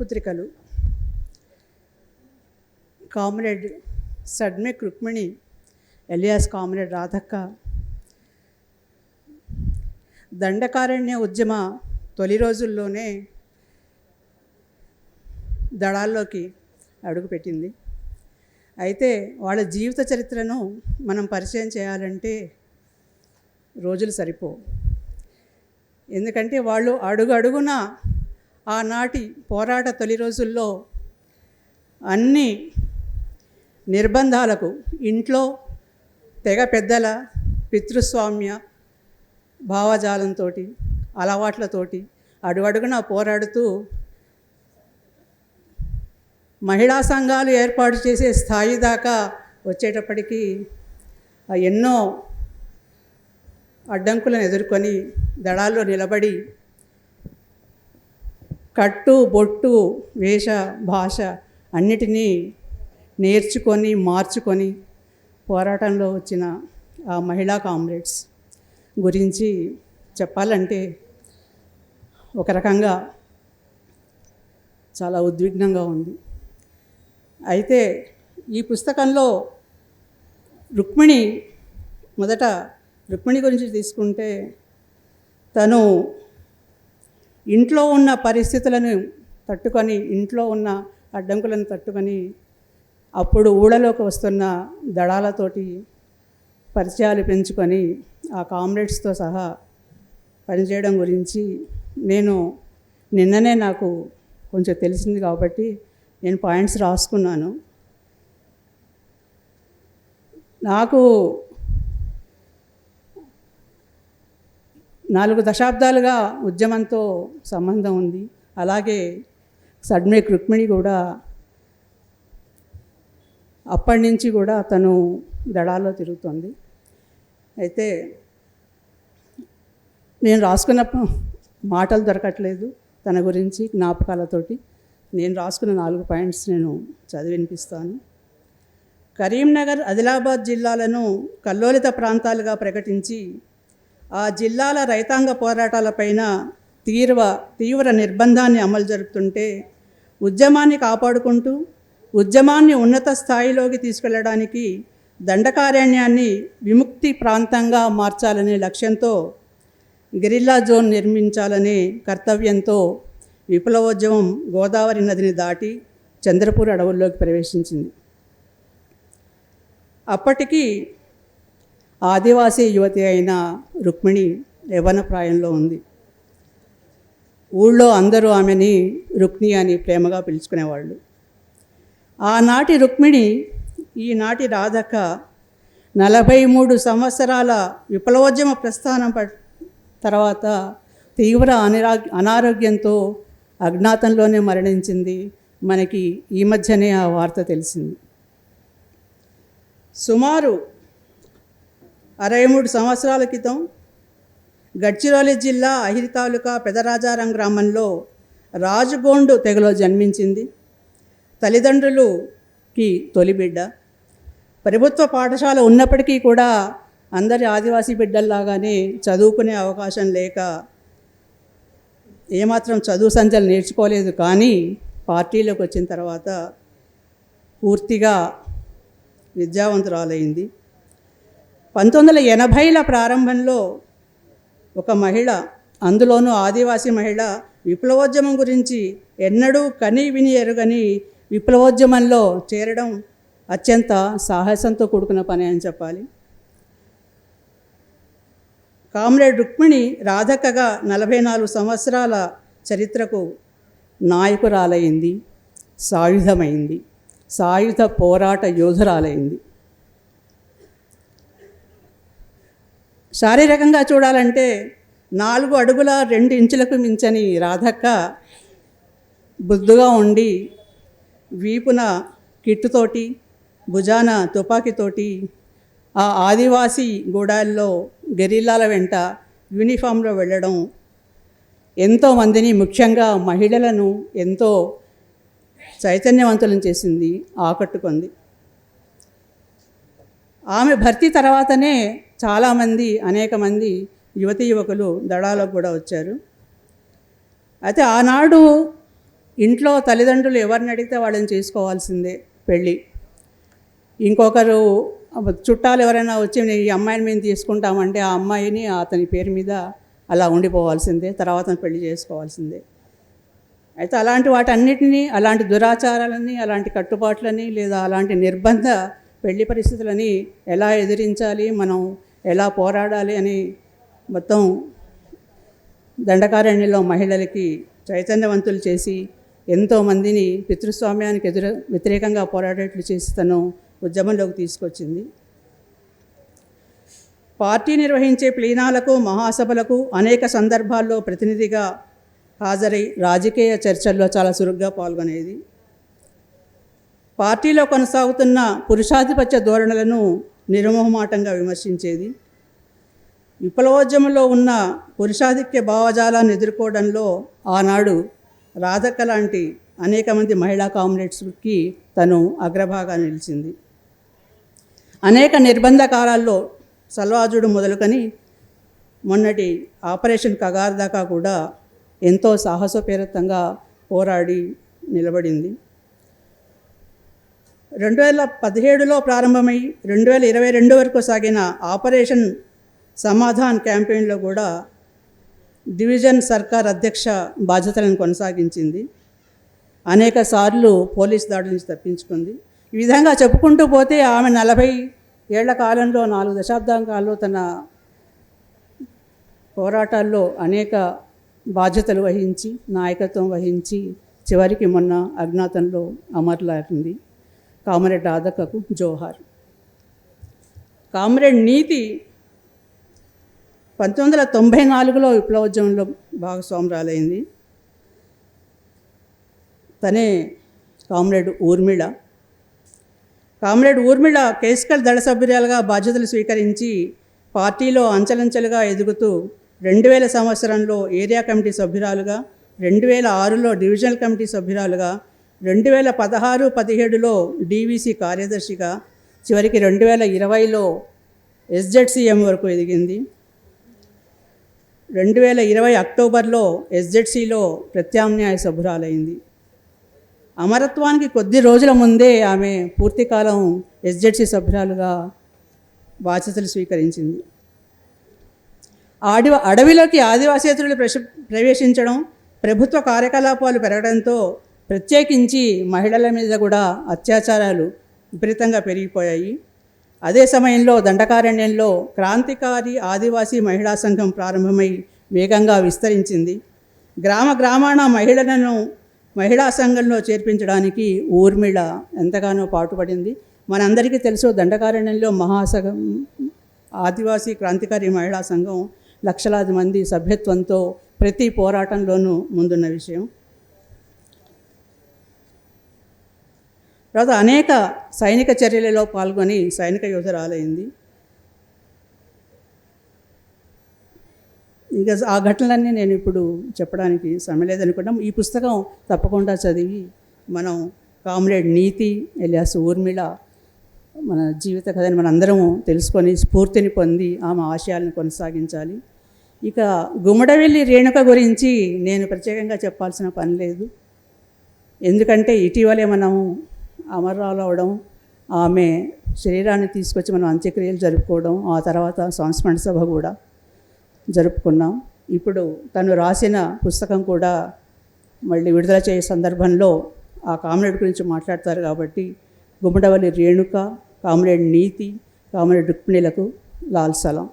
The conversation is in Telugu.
పుత్రికలు. Comrade Sadmek Rukmini alias comrade Radhakka Dandakaranya ఉద్యమ తొలి రోజుల్లోనే దళాల్లోకి అడుగుపెట్టింది. అయితే వాళ్ళ జీవిత చరిత్రను మనం పరిచయం చేయాలంటే రోజులు సరిపో ఎందుకంటే వాళ్ళు అడుగు అడుగున ఆనాటి పోరాట తొలి రోజుల్లో అన్ని నిర్బంధాలకు ఇంట్లో తెగ పెద్దల పితృస్వామ్య భావజాలంతో అలవాట్లతోటి అడుగడుగున పోరాడుతూ మహిళా సంఘాలు ఏర్పాటు చేసే స్థాయి దాకా వచ్చేటప్పటికీ ఎన్నో అడ్డంకులను ఎదుర్కొని దళాల్లో నిలబడి కట్టు బొట్టు వేష భాష అన్నిటినీ నేర్చుకొని మార్చుకొని పోరాటంలో వచ్చిన ఆ మహిళా కామ్రేడ్స్ గురించి చెప్పాలంటే ఒక రకంగా చాలా ఉద్విగ్నంగా ఉంది. అయితే ఈ పుస్తకంలో రుక్మిణి మొదట రుక్మిణి గురించి తీసుకుంటే తను ఇంట్లో ఉన్న పరిస్థితులను తట్టుకొని ఇంట్లో ఉన్న అడ్డంకులను తట్టుకొని అప్పుడు ఊళ్ళలోకి వస్తున్న దళాలతోటి పరిచయాలు పెంచుకొని ఆ కామ్రేడ్స్తో సహా పనిచేయడం గురించి నేను నిన్ననే నాకు కొంచెం తెలిసింది కాబట్టి నేను పాయింట్స్ రాసుకున్నాను. నాకు నాలుగు దశాబ్దాలుగా ఉద్యమంతో సంబంధం ఉంది. అలాగే సడ్మేక్ రుక్మిణి కూడా అప్పటి నుంచి కూడా తను దడాల్లో తిరుగుతుంది. అయితే నేను రాసుకున్న మాటలు దొరకట్లేదు తన గురించి జ్ఞాపకాలతోటి. నేను రాసుకున్న నాలుగు పాయింట్స్ నేను చదివి వినిపిస్తాను. కరీంనగర్ ఆదిలాబాద్ జిల్లాలను కల్లోలిత ప్రాంతాలుగా ప్రకటించి ఆ జిల్లాల రైతాంగ పోరాటాలపైన తీవ్ర తీవ్ర నిర్బంధాన్ని అమలు జరుపుతుంటే ఉద్యమాన్ని కాపాడుకుంటూ ఉద్యమాన్ని ఉన్నత స్థాయిలోకి తీసుకెళ్ళడానికి దండకారణ్యాన్ని విముక్తి ప్రాంతంగా మార్చాలనే లక్ష్యంతో గెరిల్లా జోన్ నిర్మించాలనే కర్తవ్యంతో విప్లవోద్యమం గోదావరి నదిని దాటి చంద్రపూర్ అడవుల్లోకి ప్రవేశించింది. అప్పటికీ ఆదివాసీ యువతి అయిన రుక్మిణి యవ్వన ప్రాయంలో ఉంది. ఊళ్ళో అందరూ ఆమెని రుక్మిణి అని ప్రేమగా పిలుచుకునేవాళ్ళు. ఆనాటి రుక్మిణి ఈనాటి రాధక నలభై మూడు సంవత్సరాల విప్లవోద్యమ ప్రస్థానం ప- తర్వాత తీవ్ర అనిరా అనారోగ్యంతో అజ్ఞాతంలోనే మరణించింది. మనకి ఈ మధ్యనే ఆ వార్త తెలిసింది. సుమారు అరవై మూడు సంవత్సరాల క్రితం గడ్చిరోలి జిల్లా అహిరి తాలూకా పెదరాజారం గ్రామంలో రాజుగోండు తెగలో జన్మించింది. తల్లిదండ్రులుకి తొలి బిడ్డ. ప్రభుత్వ పాఠశాల ఉన్నప్పటికీ కూడా అందరి ఆదివాసీ బిడ్డల్లాగానే చదువుకునే అవకాశం లేక ఏమాత్రం చదువు సంచలు నేర్చుకోలేదు. కానీ పార్టీలోకి వచ్చిన తర్వాత పూర్తిగా విద్యావంతురాలైంది. పంతొమ్మిది వందల ఎనభైల ప్రారంభంలో ఒక మహిళ అందులోనూ ఆదివాసీ మహిళ విప్లవోద్యమం గురించి ఎన్నడూ కని విని ఎరుగని విప్లవోద్యమంలో చేరడం అత్యంత సాహసంతో కూడుకున్న పని అని చెప్పాలి. కామ్రేడ్ రుక్మిణి రాధక్కగా నలభై నాలుగు సంవత్సరాల చరిత్రకు నాయకురాలైంది సాయుధమైంది సాయుధ పోరాట యోధురాలైంది. శారీరకంగా చూడాలంటే నాలుగు అడుగుల రెండు ఇంచులకు మించని రాధక్క బుద్దుగా ఉండి వీపున కిట్టుతోటి భుజాన తుపాకీతోటి ఆ ఆదివాసీ గూడాల్లో గెరిల్లాల వెంట యూనిఫామ్లో వెళ్ళడం ఎంతోమందిని ముఖ్యంగా మహిళలను ఎంతో చైతన్యవంతులను చేసింది ఆకట్టుకుంది. ఆమె భర్తీ తర్వాతనే చాలామంది అనేక మంది యువతి యువకులు దళాలకు కూడా వచ్చారు. అయితే ఆనాడు ఇంట్లో తల్లిదండ్రులు ఎవరిని అడిగితే వాళ్ళని చేసుకోవాల్సిందే పెళ్ళి. ఇంకొకరు చుట్టాలు ఎవరైనా వచ్చి ఈ అమ్మాయిని మేము తీసుకుంటామంటే ఆ అమ్మాయిని అతని పేరు మీద అలా ఉండిపోవాల్సిందే తర్వాత పెళ్ళి చేసుకోవాల్సిందే. అయితే అలాంటి వాటన్నిటినీ అలాంటి దురాచారాలని అలాంటి కట్టుబాట్లని లేదా అలాంటి నిర్బంధ పెళ్ళి పరిస్థితులని ఎలా ఎదిరించాలి మనం ఎలా పోరాడాలి అని మొత్తం దండకారణ్యంలో మహిళలకి చైతన్యవంతులు చేసి ఎంతోమందిని పితృస్వామ్యానికి ఎదురు వ్యతిరేకంగా పోరాడేట్లు చేసి తను ఉద్యమంలోకి తీసుకొచ్చింది. పార్టీ నిర్వహించే ప్లీనాలకు మహాసభలకు అనేక సందర్భాల్లో ప్రతినిధిగా హాజరై రాజకీయ చర్చల్లో చాలా చురుగ్గా పాల్గొనేది. పార్టీలో కొనసాగుతున్న పురుషాధిపత్య ధోరణులను నిర్మోహమాటంగా విమర్శించేది. విప్లవోద్యమంలో ఉన్న పురుషాధిక్య భావజాలాన్ని ఎదుర్కోవడంలో ఆనాడు రాధక్క లాంటి అనేక మంది మహిళా కామ్రేడ్స్కి తను అగ్రభాగా నిలిచింది. అనేక నిర్బంధ కాలాల్లో సల్వాజుడు మొదలుకొని మొన్నటి ఆపరేషన్ కగార్ దాకా కూడా ఎంతో సాహసోపేరితంగా పోరాడి నిలబడింది. రెండు వేల పదిహేడులో ప్రారంభమై రెండు వేల ఇరవై రెండు వరకు సాగిన ఆపరేషన్ సమాధాన్ క్యాంపెయిన్లో కూడా డివిజన్ సర్కార్ అధ్యక్ష బాధ్యతలను కొనసాగించింది. అనేక సార్లు పోలీస్ దాడుల నుంచి తప్పించుకుంది. ఈ విధంగా చెప్పుకుంటూ పోతే ఆమె నలభై ఏళ్ళ కాలంలో నాలుగు దశాబ్దాల కాలంలో తన పోరాటాల్లో అనేక బాధ్యతలు వహించి నాయకత్వం వహించి చివరికి మొన్న అజ్ఞాతంలో అమరులారింది కామ్రేడ్ ఆదకకు జోహార్. కామ్రేడ్ నీతి పంతొమ్మిది వందల తొంభై నాలుగులో విప్లవోద్యమంలో భాగస్వామురాలైంది. తనే కామ్రేడ్ ఊర్మిళ. కామ్రేడ్ ఊర్మిళ కేసుకల్ దళ సభ్యురాలుగా బాధ్యతలు స్వీకరించి పార్టీలో అంచలంచెలుగా ఎదుగుతూ రెండు వేల సంవత్సరంలో ఏరియా కమిటీ సభ్యురాలుగా రెండు వేల ఆరులో డివిజనల్ కమిటీ సభ్యురాలుగా రెండు వేల పదహారు పదిహేడులో డీవీసీ కార్యదర్శిగా చివరికి రెండు వేల ఇరవైలో ఎస్జెడ్సీఎం వరకు ఎదిగింది. రెండు వేల ఇరవై అక్టోబర్లో ఎస్జెడ్సీలో ప్రత్యామ్నాయ సభ్యురాలైంది. అమరత్వానికి కొద్ది రోజుల ముందే ఆమె పూర్తికాలం ఎస్జెడ్సీ సభ్యురాలుగా బాధ్యతలు స్వీకరించింది. ఆడి అడవిలోకి ఆదివాసేతరులు ప్రవేశించడం ప్రభుత్వ కార్యకలాపాలు పెరగడంతో ప్రత్యేకించి మహిళల మీద కూడా అత్యాచారాలు విపరీతంగా పెరిగిపోయాయి. అదే సమయంలో దండకారణ్యంలో క్రాంతికారి ఆదివాసీ మహిళా సంఘం ప్రారంభమై వేగంగా విస్తరించింది. గ్రామ గ్రామాన మహిళలను మహిళా సంఘంలో చేర్పించడానికి ఊర్మిళ ఎంతగానో పాటుపడింది. మనందరికీ తెలుసు దండకారణ్యంలో మహాసంఘం ఆదివాసీ క్రాంతికారి మహిళా సంఘం లక్షలాది మంది సభ్యత్వంతో ప్రతి పోరాటంలోనూ ముందున్న విషయం. తర్వాత అనేక సైనిక చర్యలలో పాల్గొని సైనిక యోధురాలైంది ఇక ఆ ఘటనలన్నీ నేను ఇప్పుడు చెప్పడానికి సమయం లేదనుకుంటాం ఈ పుస్తకం తప్పకుండా చదివి మనం కామ్రేడ్ నీతి ఎలియాస్ ఊర్మిళ మన జీవిత కథని మనందరము తెలుసుకొని స్ఫూర్తిని పొంది ఆమె ఆశయాలను కొనసాగించాలి. ఇక గుమ్మడవెల్లి రేణుక గురించి నేను ప్రత్యేకంగా చెప్పాల్సిన పని లేదు. ఎందుకంటే ఇటీవలే మనము అమర్రాలు అవడం ఆమె శరీరాన్ని తీసుకొచ్చి మనం అంత్యక్రియలు జరుపుకోవడం ఆ తర్వాత సంస్మరణ సభ కూడా జరుపుకున్నాం. ఇప్పుడు తను రాసిన పుస్తకం కూడా మళ్ళీ విడుదల చేసే సందర్భంలో ఆ కామ్రేడ్ గురించి మాట్లాడతారు కాబట్టి గుమ్మడవల్లి రేణుక కామ్రేడ్ నీతి కామ్రేడ్ రుక్మిణిలకు లాల్ సలాం.